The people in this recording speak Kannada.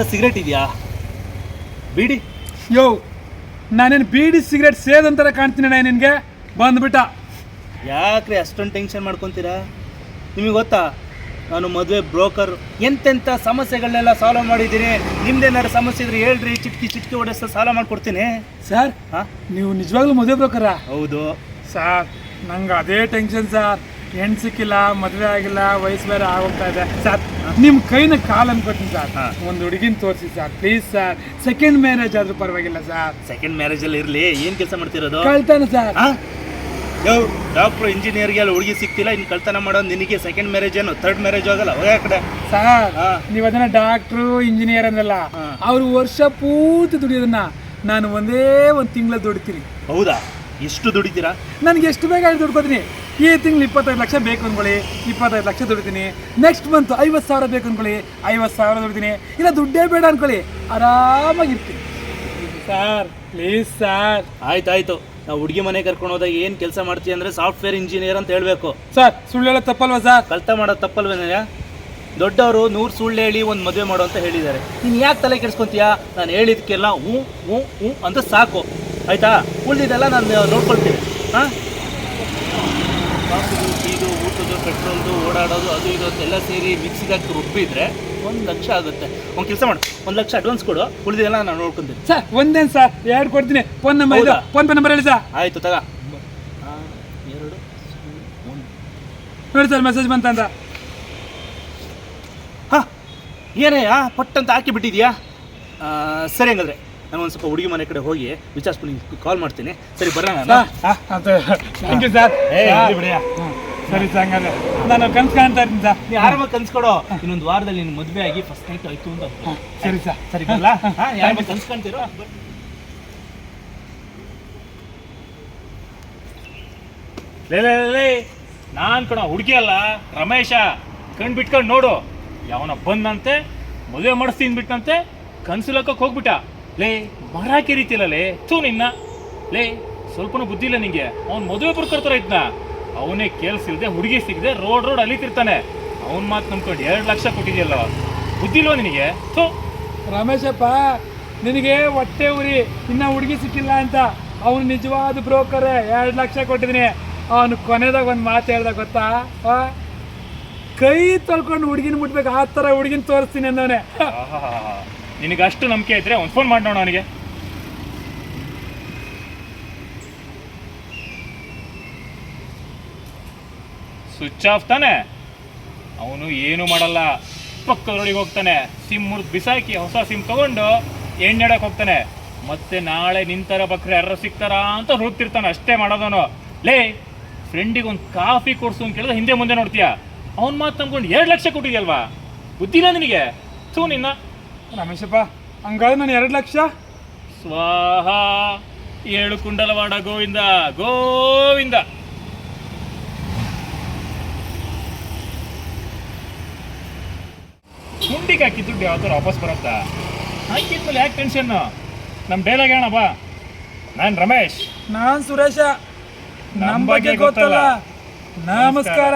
ಸರ್ ಸಿಗರೇಟ್ ಇದೆಯಾ? ಬೀಡಿ. ಯೋ ನಾನೇನು ಬೀಡಿ ಸಿಗರೇಟ್ ಸೇದಂತರ ಕಾಣ್ತೀನಿ ನಾನು ನಿನಗೆ? ಬಂದ್ಬಿಟ್ಟ. ಯಾಕ್ರಿ ಅಷ್ಟೊಂದು ಟೆನ್ಷನ್ ಮಾಡ್ಕೊತೀರಾ? ನಿಮಗೆ ಗೊತ್ತಾ? ನಾನು ಮದುವೆ ಬ್ರೋಕರ್ ಎಂತೆಂಥ ಸಮಸ್ಯೆಗಳನ್ನೆಲ್ಲ ಸಾಲ್ವ್ ಮಾಡಿದ್ದೀನಿ. ನಿಮ್ದೇನಾದ್ರು ಸಮಸ್ಯೆ ಇದ್ರೆ ಹೇಳ್ರಿ ಚಿಟ್ಕಿ ಚಿಟ್ಕಿ ಹೊಡೆಸ ಸಾಲ ಮಾಡ್ಕೊಡ್ತೀನಿ. ಸರ್ ಹಾಂ? ನೀವು ನಿಜವಾಗ್ಲೂ ಮದುವೆ ಬ್ರೋಕರಾ ಹೌದು. ಸರ್ ನಂಗೆ ಅದೇ ಟೆನ್ಷನ್ ಸರ್ ಹೆಣ್ಣು ಸಿಕ್ಕಿಲ್ಲ ಮದುವೆ ಆಗಿಲ್ಲ ವಯಸ್ಸು ಬೇರೆ ಆಗೋಗ್ತಾ ಇದೆ. ಸರ್ ನಿಮ್ಮ ಕೈನ ಕಾಲ್ ಅನ್ಕೋತೀನಿ ಸರ್. ಒಂದು ಹುಡುಗಿನ ತೋರಿಸಿ sir please sir. Second marriage ಆದ್ರೂ ಪರವಾಗಿಲ್ಲ ಸರ್. ಸೆಕೆಂಡ್ ಮ್ಯಾರೇಜ್ ಅಲ್ಲಿ ಇರ್ಲಿ ಏನು ಕೆಲಸ ಮಾಡ್ತಿರೋದು? ಕಳ್ತಾನೆ ಸರ್. ಡಾಕ್ಟರ್ ಯಾವ ಡಾಕ್ಟ್ರು ಇಂಜಿನಿಯರ್ಗೆ ಅಲ್ಲಿ ಹುಡುಗಿ ಸಿಕ್ತಿಲ್ಲ ಇನ್ನು ಕಳ್ತನ ಮಾಡೋದು ನಿನಗೆ ಸೆಕೆಂಡ್ ಮ್ಯಾರೇಜ್ ಏನು ಥರ್ಡ್ ಮ್ಯಾರೇಜ್ ಆಗಲ್ಲ ಹೋಗ ಕಡೆ. ಸರ್. ನೀವು ಅದನ್ನ ಡಾಕ್ಟ್ರು ಇಂಜಿನಿಯರ್ ಅಂದ್ರಲ್ಲ. ಅವ್ರು ವರ್ಷ ಪೂರ್ತಿ ದುಡಿಯೋದನ್ನ ನಾನು ಒಂದೇ ಒಂದು ತಿಂಗಳ ದುಡಿತೀನಿ. ಹೌದಾ? ಎಷ್ಟು ದುಡಿತೀರಾ? ನನಗೆ ಎಷ್ಟು ಬೇಗ ದುಡ್ಕೋತೀನಿ. ಈ ತಿಂಗಳು ಇಪ್ಪತ್ತೈದು ಲಕ್ಷ ಬೇಕು ಅಂದ್ಕೊಳ್ಳಿ ಇಪ್ಪತ್ತೈದು ಲಕ್ಷ ದುಡಿತೀನಿ. ನೆಕ್ಸ್ಟ್ ಮಂತ್ ಐವತ್ತು ಸಾವಿರ ಬೇಕು ಅಂದ್ಕೊಳ್ಳಿ ಐವತ್ತು ಸಾವಿರ ದುಡಿತೀನಿ. ಇಲ್ಲ ದುಡ್ಡೇ ಬೇಡ ಅನ್ಕೊಳ್ಳಿ. ಆರಾಮಾಗಿರ್ತೀನಿ. ಸರ್ ಪ್ಲೀಸ್ ಸರ್ ಆಯ್ತಾಯ್ತು ನಾವು ಹುಡುಗಿ ಮನೆ ಕರ್ಕೊಂಡು ಹೋದಾಗ ಏನು ಕೆಲಸ ಮಾಡ್ತೀವಿ ಅಂದರೆ ಸಾಫ್ಟ್ವೇರ್ ಇಂಜಿನಿಯರ್ ಅಂತ ಹೇಳಬೇಕು. ಸರ್ ಸುಳ್ಳು ಹೇಳೋದು ತಪ್ಪಲ್ವಾ ಸರ್ ಕಳ್ತ ಮಾಡೋದು ತಪ್ಪಲ್ವೇನಯ್ಯ? ದೊಡ್ಡವರು ನೂರು ಸುಳ್ಳು ಹೇಳಿ ಒಂದು ಮದುವೆ ಮಾಡು ಅಂತ ಹೇಳಿದ್ದಾರೆ. ನೀನು ಯಾಕೆ ತಲೆ ಕೆಡಿಸ್ಕೊಂತೀಯ? ನಾನು ಹೇಳಿದಕ್ಕೆಲ್ಲ ಹ್ಞೂ ಹ್ಞೂ ಹ್ಞೂ ಅಂತ ಸಾಕು. ಆಯ್ತಾ? ಉಳಿದಿದ್ದೆಲ್ಲ ನಾನು ನೋಡ್ಕೊಳ್ತೀನಿ. ಹಾಂ? ಕಾಫಿದು ಟೀದು ಊಟದ್ದು ಪೆಟ್ರೋಲ್ದು ಓಡಾಡೋದು ಅದು ಇದು ಅಂತೆಲ್ಲ ಸೇರಿ ಮಿಕ್ಸಿಗೆ ರುಬ್ಬಿದ್ರೆ ಒಂದು ಲಕ್ಷ ಆಗುತ್ತೆ. ಒಂದು ಕೆಲಸ ಮಾಡು ಒಂದು ಲಕ್ಷ ಅಡ್ವಾನ್ಸ್ ಕೊಡು ಉಳಿದೆಲ್ಲ ನಾನು ನೋಡ್ಕೊತೀನಿ. ಸರ್ ಒಂದೇನು ಸರ್? ಎರಡು ಕೊಡ್ತೀನಿ. ಫೋನ್ ನಂಬರ್ ಇದು. ಫೋನ್ ಪೇ ನಂಬರ್ ಹೇಳಿ ಸರ್. ಆಯಿತು ತಗ. ಎರಡು ಒಂದು ನೋಡಿ ಸರ್ ಮೆಸೇಜ್ ಬಂತಂತ ಹಾಂ ಏನಯ್ಯ ಪಟ್ಟಂತ ಹಾಕಿ ಬಿಟ್ಟಿದ್ಯಾ? ಸರಿ ಹಂಗಾದ್ರೆ. ನಾನು ಒಂದು ಸ್ವಲ್ಪ ಹುಡುಗಿ ಮನೆ ಕಡೆ ಹೋಗಿ ವಿಚಾರಿಸ್ಕೊಂಡು ಕಾಲ್ ಮಾಡ್ತೀನಿ. ಸರಿ ಬರೋಣ? Thank you sir. ಸರಿ ಸರ್ ಹಂಗಾದ್ರೆ. ನಾನು ಕನ್ಸು ಕಾಣ್ತಾ ಇರ್ತೀನಿ ಸರ್ ನೀ ಆರಾಮಾಗಿ ಕನ್ಸ್ಕೊಡೋ ಇನ್ನೊಂದು ವಾರದಲ್ಲಿ ನಿನ್ನ ಮದುವೆ ಆಗಿ ಫಸ್ಟ್ ನೈಟ್ ಆಯ್ತು ಅಂತ ಸರಿ ಸರ್ ಸರಿ ಬರಲ್ಲ ಯಾರು ಕನ್ಸ್ಕೊಂತೀರೋ ಲೇ ಲೇ ಲೇ, ಲೇ. ನಾನ್ ಕಣ ಹುಡುಗಿ ಅಲ್ಲ ರಮೇಶ. ಕಣ್ ಬಿಟ್ಕೊಂಡು ನೋಡು. ಯಾವನ ಬಂದಂತೆ ಮದುವೆ ಮಾಡಿಸ್ತೀನಿ ಬಿಟ್ಟಂತೆ ಕನ್ಸುಲಕ್ಕಕ್ಕೆ ಹೋಗ್ಬಿಟ್ಟ. ಲೇ ಮರ ಕಿರಿತಿಲ್ಲ ಲೇ. ಥೂ ನಿನ್ನ. ಲೇ ಸ್ವಲ್ಪನೂ ಬುದ್ಧಿ ಇಲ್ಲ ನಿಂಗೆ. ಅವ್ನು ಮದುವೆ ಬರ್ಕೊಡ್ತಾರ ಇದ್ನ. ಅವನೇ ಕೇಳಿಸಿಲ್ದೆ ಹುಡುಗಿ ಸಿಗದೆ ರೋಡ್ ರೋಡ್ ಅಲಿತಿರ್ತಾನೆ. ಅವನ್ ಮಾತು ನಂಬ್ಕೊಂಡು ಎರಡು ಲಕ್ಷ ಕೊಟ್ಟಿದ್ಯಲ್ಲ. ಬುದ್ಧಿ ಇಲ್ವಾ ನಿನಗೆ? ಥೂ. ರಮೇಶಪ್ಪ ನಿನಗೆ ಹೊಟ್ಟೆ ಉರಿ. ಇನ್ನ ಹುಡುಗಿ ಸಿಕ್ಕಿಲ್ಲ ಅಂತ ಅವನು ನಿಜವಾದ ಬ್ರೋಕರ್. ಎರಡು ಲಕ್ಷ ಕೊಟ್ಟಿದ್ದೀನಿ. ಅವನು ಕೊನೆದಾಗ ಒಂದು ಮಾತು ಹೇಳ್ದ ಗೊತ್ತಾ? ಆ? ಕೈ ತೊಳ್ಕೊಂಡು ಹುಡುಗಿನ ಮುಟ್ಬೇಕು. ಆ ಥರ ಹುಡುಗಿನ ತೋರಿಸ್ತೀನಿ ಅಂದವನೇ. ಆಹಾಹಾಹಾ. ನಿನಗೆ ಅಷ್ಟು ನಂಬಿಕೆ ಇದ್ರೆ ಒಂದು ಫೋನ್ ಮಾಡಿ ನೋಡೋಣ ಅವನಿಗೆ. ಸ್ವಿಚ್ ಆಫ್ ತಾನೆ? ಅವನು ಏನು ಮಾಡಲ್ಲ. ಪಕ್ಕದೊಳಗೆ ಹೋಗ್ತಾನೆ. ಸಿಮ್ ಮುರಿದು ಬಿಸಾಕಿ ಹೊಸ ಸಿಮ್ ತಗೊಂಡು ಎಣ್ಣೆಡಕ್ಕೆ ಹೋಗ್ತಾನೆ. ಮತ್ತೆ ನಾಳೆ ನಿಂತರ ಬಕ್ರೆ ಯಾರು ಸಿಗ್ತಾರಾ ಅಂತ ಹುಡುಕ್ತಿರ್ತಾನೆ ಅಷ್ಟೇ ಮಾಡೋದವನು. ಲೇ ಫ್ರೆಂಡಿಗೆ ಒಂದು ಕಾಫಿ ಕೊಡ್ಸು ಅಂತ ಕೇಳಿದ್ರೆ ಹಿಂದೆ ಮುಂದೆ ನೋಡ್ತೀಯ? ಅವ್ನು ಮಾತು ನಂಬ್ಕೊಂಡು ಎರಡು ಲಕ್ಷ ಕೊಟ್ಟಿದ್ಯಲ್ವಾ? ಬುದ್ಧಿಲ್ಲ ನಿನಗೆ? ಸೂ ನಿನ್ನ. ರಮೇಶಪ್ಪ ಹಂಗಾದ್ರೆ ನಾನು ಎರಡು ಲಕ್ಷ. ಸ್ವಾಹ ಏಳು ಕುಂಡಲವಾಡ ಗೋವಿಂದ ಗೋವಿಂದ. ಹುಂಡಿಗೆ ಹಾಕಿ ದುಡ್ಡು ಯಾವ್ದಾರು ವಾಪಸ್ ಬರುತ್ತಾ? ಹಾಕಿದ್ಮೇಲೆ ಯಾಕೆ ಟೆನ್ಷನ್ ನಮ್ಮ ಡೈಲಾಗ್ ಬಾ. ನಾನು ರಮೇಶ್. ನಾನು ಸುರೇಶ. ನಮ್ಮ ನಮ್ ಬಗ್ಗೆ ಗೊತ್ತಲ್ಲ. ನಮಸ್ಕಾರ.